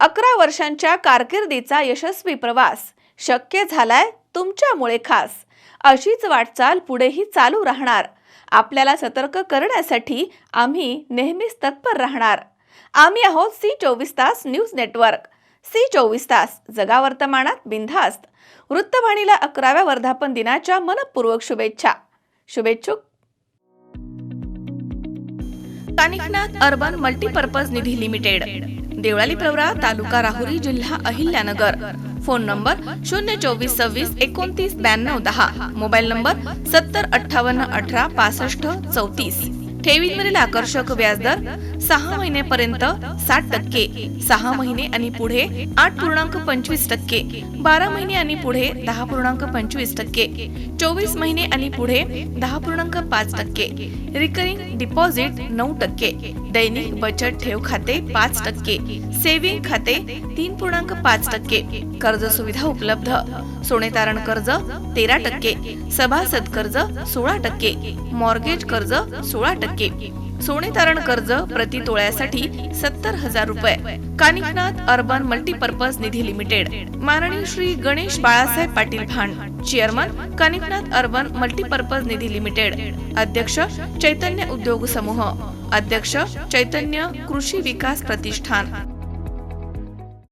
अकरा वर्षांच्या कारकिर्दीचा यशस्वी प्रवास शक्य झालाय तुमच्यामुळे खास. अशीच वाटचाल पुढेही चालू राहणार. आपल्याला सतर्क करण्यासाठी आम्ही नेहमीच तत्पर राहणार. आम्ही आहोत सी चोवीस तास न्यूज नेटवर्क. सी चोवीस तास जगा वर्तमानात बिनधास्त. वृत्तवाणीला अकराव्या वर्धापन दिनाच्या मनपूर्वक शुभेच्छा. शुभेच्छुक. Kaniknath urban multipurpose Nidhi limited. Deolali Pravara तालुका राहुरी जिल्हा अहिल्यानगर. फोन नंबर शून्य चोवीस सव्वीस एकोणतीस ब्याण्णव दहा. मोबाईल नंबर सत्तर अठ्ठावन्न अठरा पासष्ट चौतीस. ठेवींवरील आकर्षक व्याजदर सहा महिन्यापर्यंत साठ टक्के सहा महिने आणि पुढे आठ पूर्णांक पंचवीस टक्के बारा महिने आणि पुढे दहा पूर्णांक पंचवीस टक्के चोवीस महिने आणि पुढे दहा पूर्णांक पाच टक्के रिकरिंग डिपॉझिट नऊ टक्के दैनिक बचत ठेव खाते पाच टक्के सेव्हिंग खाते तीन पूर्णांक पाच टक्के कर्ज सुविधा उपलब्ध सोने तारण कर्ज तेरा टक्के सभासद कर्ज सोळा टक्के मॉर्गेज कर्ज सोळा टक्के सोने तारण कर्ज प्रति तोळ्यासाठी सत्तर हजार रुपये. Kaniknath urban multipurpose Nidhi limited. माननीय Shri Ganesh Balasaheb Patil Bhand chairman Kaniknath urban multipurpose Nidhi limited. अध्यक्ष चैतन्य उद्योग समूह. अध्यक्ष चैतन्य कृषी विकास प्रतिष्ठान.